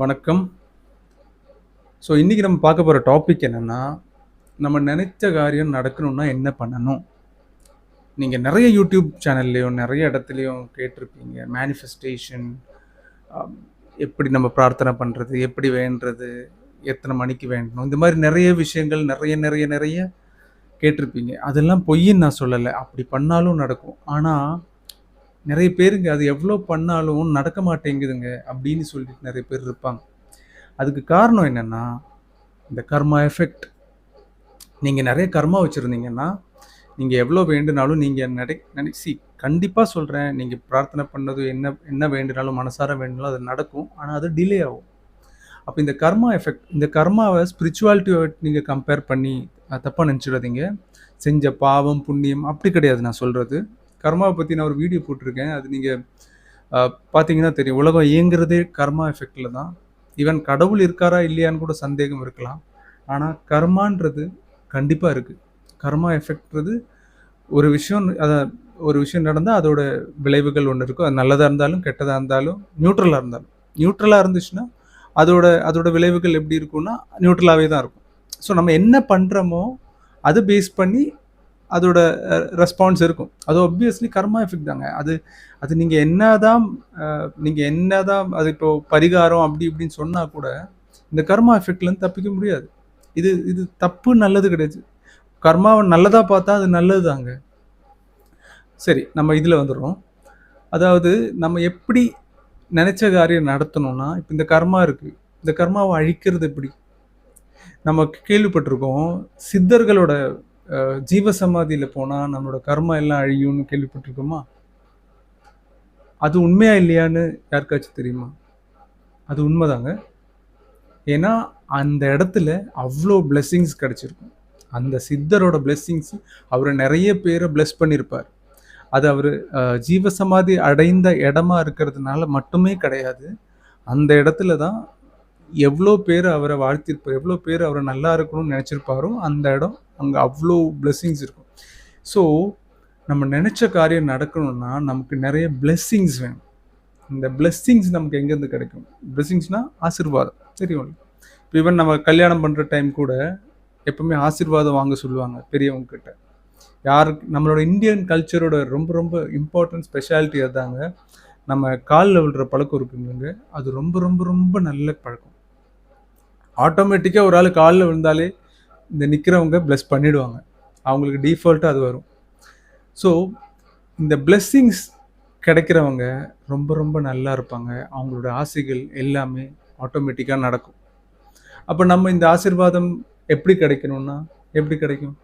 வணக்கம். ஸோ இன்றைக்கி நம்ம பார்க்க போகிற டாபிக் என்னன்னா, நம்ம நினைச்ச காரியம் நடக்கணும்னா என்ன பண்ணணும்? நீங்கள் நிறைய யூடியூப் சேனல்லையும் நிறைய இடத்துலையும் கேட்டிருப்பீங்க. மேனிஃபெஸ்டேஷன் எப்படி நம்ம பிரார்த்தனை பண்ணுறது எப்படி வேண்டுறது? எத்தனை மணிக்கு வேண்டணும்? இந்த மாதிரி நிறைய விஷயங்கள் நிறைய நிறைய நிறைய கேட்டிருப்பீங்க. அதெல்லாம் பொய்ன்னு நான் சொல்லலை அப்படி பண்ணாலும் நடக்கும். ஆனால் நிறைய பேருங்க அது எவ்வளோ பண்ணாலும் நடக்க மாட்டேங்குதுங்க அப்படின்னு சொல்லிட்டு நிறைய பேர் இருப்பாங்க. அதுக்கு காரணம் என்னன்னா, இந்த கர்மா எஃபெக்ட். நீங்கள் நிறைய கர்மா வச்சுருந்தீங்கன்னா நீங்கள் எவ்வளோ வேண்டுனாலும் நீங்கள் நடை நினைச்சி கண்டிப்பாக சொல்கிறேன் நீங்கள் பிரார்த்தனை பண்ணது என்ன என்ன வேண்டுனாலும் மனசார வேண்டுனாலும் அது நடக்கும். ஆனால் அது டிலே ஆகும். அப்போ இந்த கர்மா எஃபெக்ட் இந்த கர்மாவை ஸ்பிரிச்சுவாலிட்டியோட நீங்கள் கம்பேர் பண்ணி தப்பாக நினச்சிடாதீங்க செஞ்ச பாவம், புண்ணியம் அப்படி கிடையாது நான் சொல்கிறது கர்மாவை பற்றி நான் ஒரு வீடியோ போட்டிருக்கேன். அது நீங்கள் பார்த்தீங்கன்னா தெரியும். உலகம் இயங்குறதே கர்மா எஃபெக்டில் தான். ஈவன் கடவுள் இருக்காரா? இல்லையான்னு கூட சந்தேகம் இருக்கலாம். ஆனால் கர்மான்றது கண்டிப்பாக இருக்குது கர்மா எஃபெக்ட்ன்றது ஒரு விஷயம் அதை ஒரு விஷயம் நடந்தால் அதோட விளைவுகள் ஒன்று இருக்கும். அது நல்லதாக இருந்தாலும், கெட்டதாக இருந்தாலும், நியூட்ரலாக இருந்தாலும். நியூட்ரலாக இருந்துச்சுன்னா, அதோட அதோட விளைவுகள் எப்படி இருக்கும்னா, நியூட்ரலாகவே தான் இருக்கும். ஸோ நம்ம என்ன பண்ணுறோமோ அது பேஸ் பண்ணி அதோட ரெஸ்பான்ஸ் இருக்கும். அது ஒப்வியஸ்லி கர்மா எஃபெக்ட் தாங்க. அது அது நீங்க என்னதான் நீங்கள் என்ன என்னதான் அது இப்போ பரிகாரம் அப்படி இப்படின்னு சொன்னால் கூட, இந்த கர்மா எஃபெக்ட்லேருந்து தப்பிக்க முடியாது. இது இது தப்பு, நல்லது கிடையாது. கர்மாவை நல்லதாக பார்த்தா அது நல்லது தாங்க. சரி, நம்ம இதில் வந்துடுறோம் அதாவது நம்ம எப்படி நினச்ச காரியம் நடத்தணும்னா, இப்போ இந்த கர்மா இருக்குது இந்த கர்மாவை அழிக்கிறது எப்படி? நம்ம கேள்விப்பட்டிருக்கோம். சித்தர்களோட ஜீவசமாதியில் போனால் நம்மளோட கர்மா எல்லாம் அழியும்னு கேள்விப்பட்டிருக்கோமா? அது உண்மையா இல்லையான்னு யாருக்காச்சும் தெரியுமா? அது உண்மைதாங்க ஏன்னா, அந்த இடத்துல அவ்வளோ பிளெஸ்ஸிங்ஸ் கிடச்சிருக்கும் அந்த சித்தரோட பிளெஸ்ஸிங்ஸ் அவரை நிறைய பேரை பிளெஸ் பண்ணியிருப்பார். அது அவர் ஜீவசமாதி அடைந்த இடமா இருக்கிறதுனால மட்டுமே கிடையாது. அந்த இடத்துல தான் எவ்வளோ பேர் அவரை வாழ்த்திருப்பார். எவ்வளோ பேர் அவரை நல்லா இருக்கணும்னு நினச்சிருப்பாரோ அந்த இடம் அங்கே அவ்வளோ பிளெஸ்ஸிங்ஸ் இருக்கும். ஸோ, நம்ம நினச்ச காரியம் நடக்கணும்னா, நமக்கு நிறைய பிளெஸ்ஸிங்ஸ் வேணும். இந்த பிளெஸ்ஸிங்ஸ் நமக்கு எங்கேருந்து கிடைக்கும்? பிளெஸ்ஸிங்ஸ்னால் ஆசிர்வாதம் தெரியும்ல. இப்போ ஈவன் நம்ம கல்யாணம் பண்ணுற டைம் கூட, எப்பவுமே ஆசிர்வாதம் வாங்க சொல்லுவாங்க பெரியவங்க கிட்ட. யார் நம்மளோட இந்தியன் கல்ச்சரோட ரொம்ப ரொம்ப இம்பார்ட்டன்ட் ஸ்பெஷாலிட்டி அதாங்க. நம்ம காலில் விழுற பழக்கம் இருக்குங்க அது ரொம்ப ரொம்ப ரொம்ப நல்ல பழக்கம். ஆட்டோமேட்டிக்காக ஒரு ஆள் காலில் விழுந்தாலே, இந்த நிற்கிறவங்க ப்ளஸ் பண்ணிடுவாங்க. அவங்களுக்கு டீஃபால்ட்டாக அது வரும். ஸோ, இந்த பிளெஸ்ஸிங்ஸ் கிடைக்கிறவங்க ரொம்ப ரொம்ப நல்லா இருப்பாங்க. அவங்களோட ஆசைகள் எல்லாமே ஆட்டோமேட்டிக்காக நடக்கும். அப்போ நம்ம இந்த ஆசிர்வாதம் எப்படி கிடைக்கணும்னா, எப்படி கிடைக்கும்?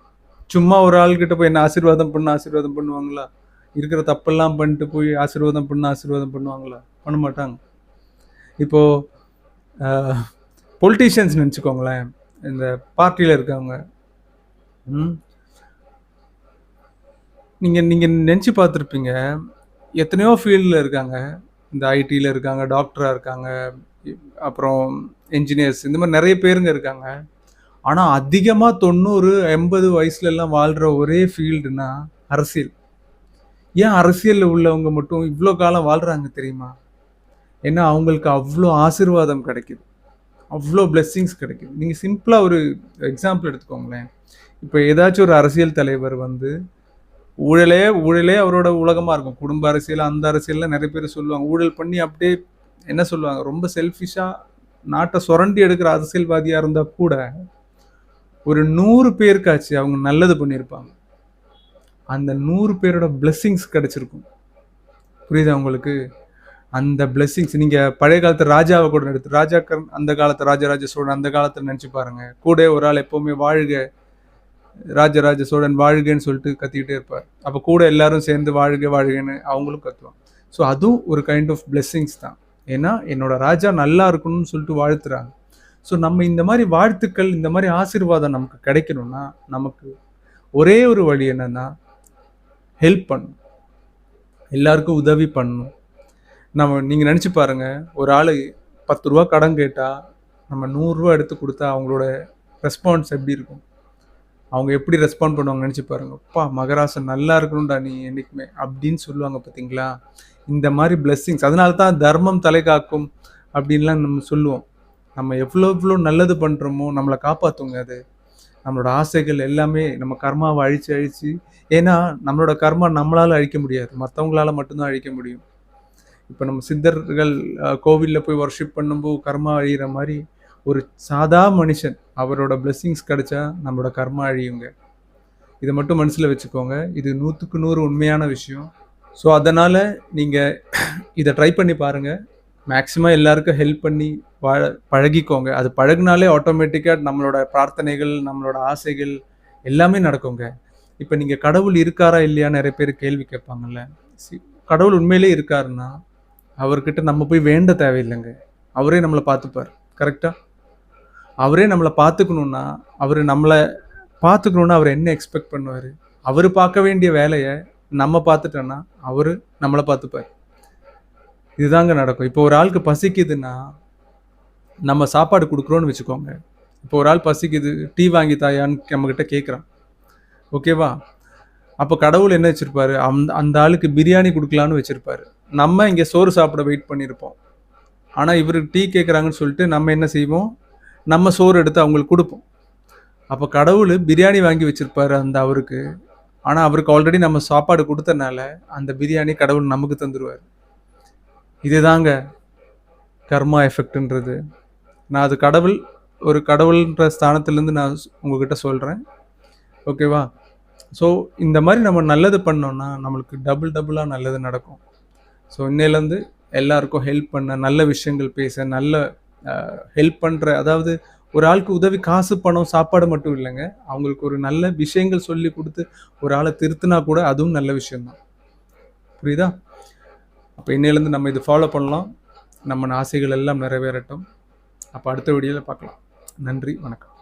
சும்மா ஒரு ஆள்கிட்ட போய் என்ன ஆசீர்வாதம் பண்ண ஆசீர்வாதம் பண்ணுவாங்களா? இருக்கிற தப்பெல்லாம் பண்ணிட்டு போய் ஆசீர்வாதம் பண்ண ஆசீர்வாதம் பண்ணுவாங்களா? பண்ண மாட்டாங்க. இப்போ அ பொலிட்டீஷியன்ஸ்ன்னு வச்சுக்கோங்களேன். இந்த பார்ட்டில இருக்கவங்க. ம். நீங்க நீங்க நெனச்சு பார்த்துருப்பீங்க. எத்தனையோ ஃபீல்ட்ல இருக்காங்க. இந்த ஐடில இருக்காங்க, டாக்டரா இருக்காங்க, அப்புறம் என்ஜினியர்ஸ் இந்த மாரி நெறைய பேருங்க இருக்காங்க. ஆனா அதிகமா 90, 80 வயசுலலாம் வாழ்ற ஒரே ஃபீல்டுனா அரசியல். ஏன் அரசியல்ல உள்ளவங்க மட்டும் இவ்ளோ காலம் வாழ்றாங்க தெரியுமா? ஏன்னா அவங்களுக்கு அவ்ளோ ஆசீர்வாதம் கிடைக்குது. அவ்வளோ பிளெஸ்ஸிங்ஸ் கிடைக்கும் நீங்கள் சிம்பிளாக ஒரு எக்ஸாம்பிள் எடுத்துக்கோங்களேன். இப்போ ஏதாச்சும் ஒரு அரசியல் தலைவர் வந்து ஊழலே ஊழலே அவரோட உலகமாக இருக்கும். குடும்ப அரசியல், அந்த அரசியல்லாம் நிறைய பேர் சொல்லுவாங்க. ஊழல் பண்ணி அப்படியே என்ன சொல்லுவாங்க, ரொம்ப செல்ஃபிஷாக நாட்டை சுரண்டி எடுக்கிற அரசியல்வாதியாக இருந்தால் கூட, ஒரு நூறு பேருக்காச்சு அவங்க நல்லது பண்ணியிருப்பாங்க. அந்த நூறு பேரோட பிளெஸ்ஸிங்ஸ் கிடைச்சிருக்கும். புரியுதா உங்களுக்கு? அந்த பிளெஸ்ஸிங்ஸ் நீங்க பழைய காலத்து ராஜாவை கூட எடுத்து ராஜாக்கள் அந்த காலத்து ராஜராஜ சோழன் அந்த காலத்துல நினச்சி பாருங்க. கூட ஒரு ஆள் எப்பவுமே வாழ்க, ராஜராஜ சோழன் வாழ்கன்னு சொல்லிட்டு கத்திக்கிட்டே இருப்பார். அப்ப கூட எல்லாரும் சேர்ந்து வாழ்க வாழ்கன்னு அவங்களும் கத்துவாங்க. ஸோ அதுவும் ஒரு கைண்ட் ஆஃப் பிளெஸ்ஸிங்ஸ் தான். ஏன்னா, என்னோட ராஜா நல்லா இருக்கணும்னு சொல்லிட்டு வாழ்த்துறாங்க. ஸோ நம்ம இந்த மாதிரி வாழ்த்துக்கள், இந்த மாதிரி ஆசீர்வாதம் நமக்கு கிடைக்கணும்னா, நமக்கு ஒரே ஒரு வழி என்னன்னா, ஹெல்ப் பண்ணணும். எல்லாருக்கும் உதவி பண்ணணும். நம்ம நீங்கள் நினச்சி பாருங்கள் ஒரு ஆள் பத்து ரூபா கடன் கேட்டால் நம்ம நூறுரூவா எடுத்து கொடுத்தா அவங்களோட ரெஸ்பான்ஸ் எப்படி இருக்கும்? அவங்க எப்படி ரெஸ்பாண்ட் பண்ணுவாங்க நினச்சி பாருங்க. "அப்பா மகராசன் நல்லா இருக்கணும்டா நீ என்னைக்குமே" அப்படின்னு சொல்லுவாங்க பார்த்தீங்களா? இந்த மாதிரி பிளெஸ்ஸிங்ஸ் அதனால தான் தர்மம் தலை காக்கும் அப்படின்லாம் நம்ம சொல்லுவோம் நம்ம எவ்வளோ எவ்வளோ நல்லது பண்ணுறோமோ நம்மளை காப்பாற்றுங்க அது நம்மளோட ஆசைகள் எல்லாமே நம்ம கர்மாவை அழித்து அழித்து ஏன்னா நம்மளோட கர்மா நம்மளால் அழிக்க முடியாது மற்றவங்களால மட்டும்தான் அழிக்க முடியும் இப்போ நம்ம சித்தர்கள் கோவிலில் போய் ஒர்ஷிப் பண்ணும்போது கர்மா அழிகிற மாதிரி ஒரு சாதா மனுஷன் அவரோட பிளெஸ்ஸிங்ஸ் கிடைச்சா நம்மளோட கர்மா அழியுங்க. இதை மட்டும் மனசில் வச்சுக்கோங்க. இது நூற்றுக்கு நூறு உண்மையான விஷயம். ஸோ அதனால் நீங்கள் இதை ட்ரை பண்ணி பாருங்கள் மேக்ஸிமம் எல்லாருக்கும் ஹெல்ப் பண்ணி வாழ பழகிக்கோங்க. அது பழகுனாலே ஆட்டோமேட்டிக்காக நம்மளோட பிரார்த்தனைகள் நம்மளோட ஆசைகள் எல்லாமே நடக்குங்க. இப்போ நீங்கள் கடவுள் இருக்காரா இல்லையா நிறைய பேர் கேள்வி கேட்பாங்கல்ல. சி- கடவுள் உண்மையிலே இருக்காருன்னா அவர்கிட்ட நம்ம போய் வேண்ட தேவையில்லைங்க. அவரே நம்மளை பார்த்துப்பார். கரெக்டாக அவரே நம்மளை பார்த்துக்கணுன்னா அவர் நம்மளை பார்த்துக்கணுன்னா அவர் என்ன எக்ஸ்பெக்ட் பண்ணுவார்? அவர் பார்க்க வேண்டிய வேலையை நம்ம பார்த்துட்டோன்னா அவர் நம்மளை பார்த்துப்பார். இதுதாங்க நடக்கும். இப்போ ஒரு ஆளுக்கு பசிக்குதுன்னா நம்ம சாப்பாடு கொடுக்குறோன்னு வச்சுக்கோங்க. இப்போ ஒரு ஆள் பசிக்குது டீ வாங்கி தாயான்னு நம்மக்கிட்ட கேட்குறான் ஓகேவா அப்போ கடவுள் என்ன வச்சுருப்பாரு? அந்த அந்த ஆளுக்கு பிரியாணி கொடுக்கலான்னு வச்சுருப்பாரு. நம்ம இங்கே சோறு சாப்பிட வெயிட் பண்ணியிருப்போம் ஆனால் இவருக்கு டீ கேட்குறாங்கன்னு சொல்லிட்டு நம்ம என்ன செய்வோம்? நம்ம சோறு எடுத்து அவங்களுக்கு கொடுப்போம். அப்போ கடவுள் பிரியாணி வாங்கி வச்சுருப்பாரு அந்த அவருக்கு. ஆனால் அவருக்கு ஆல்ரெடி நம்ம சாப்பாடு கொடுத்தனால அந்த பிரியாணி கடவுள் நமக்கு தந்துடுவார் இதுதாங்க கர்மா எஃபெக்ட்ன்றது. நான் அது கடவுள் ஒரு கடவுள்ன்ற ஸ்தானத்துலேருந்து நான் உங்ககிட்ட சொல்கிறேன் ஓகேவா? ஸோ இந்த மாதிரி நம்ம நல்லது பண்ணோன்னா நம்மளுக்கு டபுள் டபுளாக நல்லது நடக்கும். ஸோ இன்னையிலேருந்து எல்லாருக்கும் ஹெல்ப் பண்ண நல்ல விஷயங்கள் பேச நல்ல ஹெல்ப் பண்ணுற அதாவது ஒரு ஆளுக்கு உதவி காசு பணம் சாப்பாடு மட்டும் இல்லைங்க. அவங்களுக்கு ஒரு நல்ல விஷயங்கள் சொல்லி கொடுத்து ஒரு ஆளை திருத்தினா கூட அதுவும் நல்ல விஷயம்தான். புரியுதா? அப்போ இன்னையிலேருந்து நம்ம இது ஃபாலோ பண்ணலாம். நம்ம ஆசைகள் எல்லாம் நிறைவேறட்டும். அப்போ அடுத்த வீடியோவில் பார்க்கலாம். நன்றி வணக்கம்.